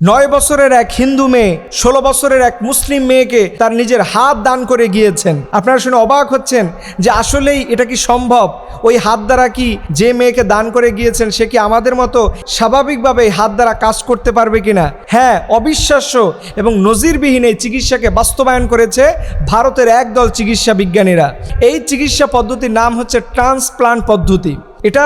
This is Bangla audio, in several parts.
নয় বছরের এক হিন্দু মেয়ে, ষোলো বছরের এক মুসলিম মেয়েকে তার নিজের হাত দান করে গিয়েছেন। আপনারা শুনে অবাক হচ্ছেন যে আসলেই এটা কি সম্ভব? ওই হাত দ্বারা কি যে মেয়েকে দান করে গিয়েছেন, সে কি আমাদের মতো স্বাভাবিকভাবে হাত দ্বারা কাজ করতে পারবে কিনা? হ্যাঁ অবিশ্বাস্য এবং নজিরবিহীন এই চিকিৎসাকে বাস্তবায়ন করেছে ভারতের একদল চিকিৎসা বিজ্ঞানীরা। এই চিকিৎসা পদ্ধতির নাম হচ্ছে ট্রান্সপ্লান্ট পদ্ধতি। এটা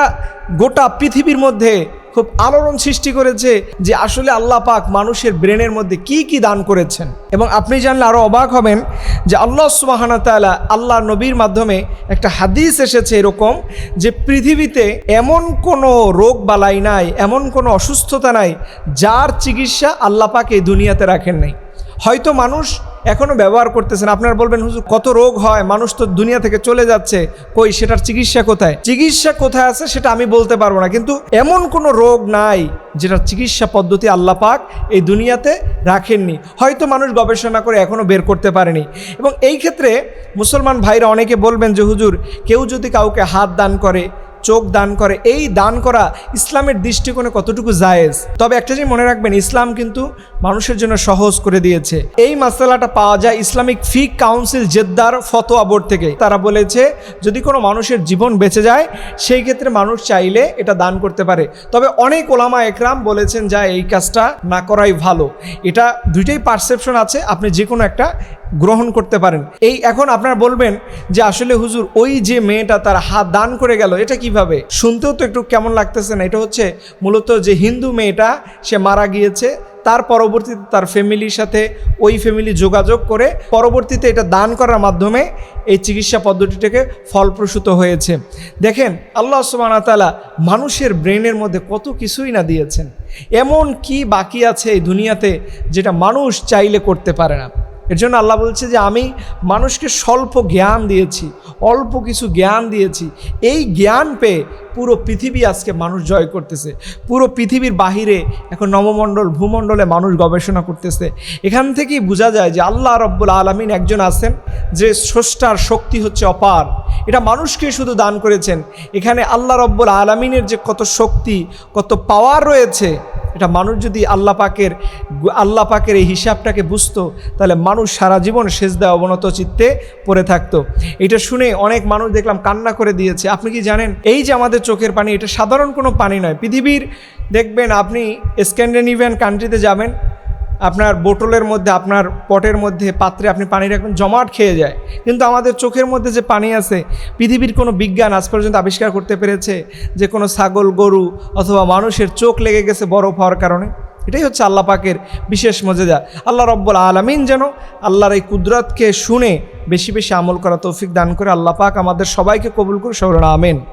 গোটা পৃথিবীর মধ্যে খুব আলোড়ন সৃষ্টি করেছে যে আসলে আল্লাহ পাক মানুষের ব্রেনের মধ্যে কি কি দান করেছেন। এবং আপনি জানলে আরও অবাক হবেন যে আল্লাহ সুবাহানা তালা আল্লাহ নবীর মাধ্যমে একটা হাদিস এসেছে এরকম যে পৃথিবীতে এমন কোনো রোগ বালাই নাই, এমন কোনো অসুস্থতা নাই যার চিকিৎসা আল্লাহ পাক এই দুনিয়াতে রাখেন নাই। হয়তো মানুষ এখনও ব্যবহার করতেছেন আপনারা বলবেন, হুজুর, কত রোগ হয়, মানুষ তো দুনিয়া থেকে চলে যাচ্ছে, কই সেটার চিকিৎসা কোথায়? চিকিৎসা কোথায় আছে সেটা আমি বলতে পারব না, কিন্তু এমন কোনো রোগ নাই যেটার চিকিৎসা পদ্ধতি আল্লাহ পাক এই দুনিয়াতে রাখেননি। হয়তো মানুষ গবেষণা করে এখনও বের করতে পারেনি। এবং এই ক্ষেত্রে মুসলমান ভাইরা অনেকে বলবেন যে, হুজুর, কেউ যদি কাউকে হাত দান করে চোখ দান করে, এই দান করা ইসলামের দৃষ্টিকোণে কতটুকু জায়েজ? তবে একটা জিনিস মনে রাখবেন, ইসলাম কিন্তু মানুষের জন্য সহজ করে দিয়েছে। এই মাসালাটা পাওয়া যায় ইসলামিক ফিক কাউন্সিল জেদ্দার ফতোয়া বোর্ড থেকে। তারা বলেছে, যদি কোনো মানুষের জীবন বেঁচে যায়, সেই ক্ষেত্রে মানুষ চাইলে এটা দান করতে পারে। তবে অনেক ওলামা একরাম বলেছেন, যা এই কাজটা না করাই ভালো। এটা দুইটাই পারসেপশন আছে, আপনি যে কোনো একটা গ্রহণ করতে পারেন। এই এখন আপনারা বলবেন যে আসলে হুজুর, ওই যে মেয়েটা তার হাত দান করে গেল, এটা কীভাবে? শুনতেও তো একটু কেমন লাগতেছে না। এটা হচ্ছে মূলত যে হিন্দু মেয়েটা, সে মারা গিয়েছে, তার পরবর্তীতে তার ফ্যামিলির সাথে ওই ফ্যামিলি যোগাযোগ করে পরবর্তীতে এটা দান করার মাধ্যমে এই চিকিৎসা পদ্ধতিটাকে ফলপ্রসূত হয়েছে। দেখেন, আল্লাহ সুবাহতালা মানুষের ব্রেনের মধ্যে কত কিছুই না দিয়েছেন। এমন কি বাকি আছে এই দুনিয়াতে যেটা মানুষ চাইলে করতে পারে না? এর জন্য আল্লাহ বলছে যে আমি মানুষকে স্বল্প জ্ঞান দিয়েছি, অল্প কিছু জ্ঞান দিয়েছি। এই জ্ঞান পেয়ে পুরো পৃথিবী আজকে মানুষ জয় করতেছে। পুরো পৃথিবীর বাহিরে এখন নবমণ্ডল, ভূমণ্ডলে মানুষ গবেষণা করতেছে। এখান থেকেই বোঝা যায় যে আল্লাহ রব্বুল আলমিন একজন আছেন যে স্রষ্টার শক্তি হচ্ছে অপার। এটা মানুষকে শুধু দান করেছেন। এখানে আল্লাহ রব্বুল আলমিনের যে কত শক্তি, কত পাওয়ার রয়েছে এটা মানুষ যদি আল্লাহ পাকের আল্লাহ পাকের এই হিসাবটাকে বুঝতো, তাহলে মানুষ সারা জীবন সেজদা অবনত চিত্তে পড়ে থাকতো। এটা শুনে অনেক মানুষ দেখলাম কান্না করে দিয়েছে। আপনি কি জানেন? এই যে আমাদের চোখের পানি, এটা সাধারণ কোনো পানি নয়। পৃথিবীর, দেখবেন আপনি স্ক্যান্ডিনেভিয়ান কান্ট্রিতে যাবেন আপনার বোটলের মধ্যে, আপনার পটের মধ্যে পাত্রে আপনি পানি রাখবেন, জমাট খেয়ে যায়। কিন্তু আমাদের চোখের মধ্যে যে পানি আছে, পৃথিবীর কোনো বিজ্ঞান আজ পর্যন্ত আবিষ্কার করতে পেরেছে যে কোনো ছাগল, গরু অথবা মানুষের চোখ লেগে গেছে বরফ হওয়ার কারণে। এটাই হচ্ছে আল্লাহ পাকের বিশেষ মজেদা আল্লাহ রব্বুল আলমিন যেন আল্লাহর এই কুদরতকে শুনে বেশি বেশি আমল করা তৌফিক দান করে আল্লাহ পাক আমাদের সবাইকে কবুল করে সৌরণ আমেন।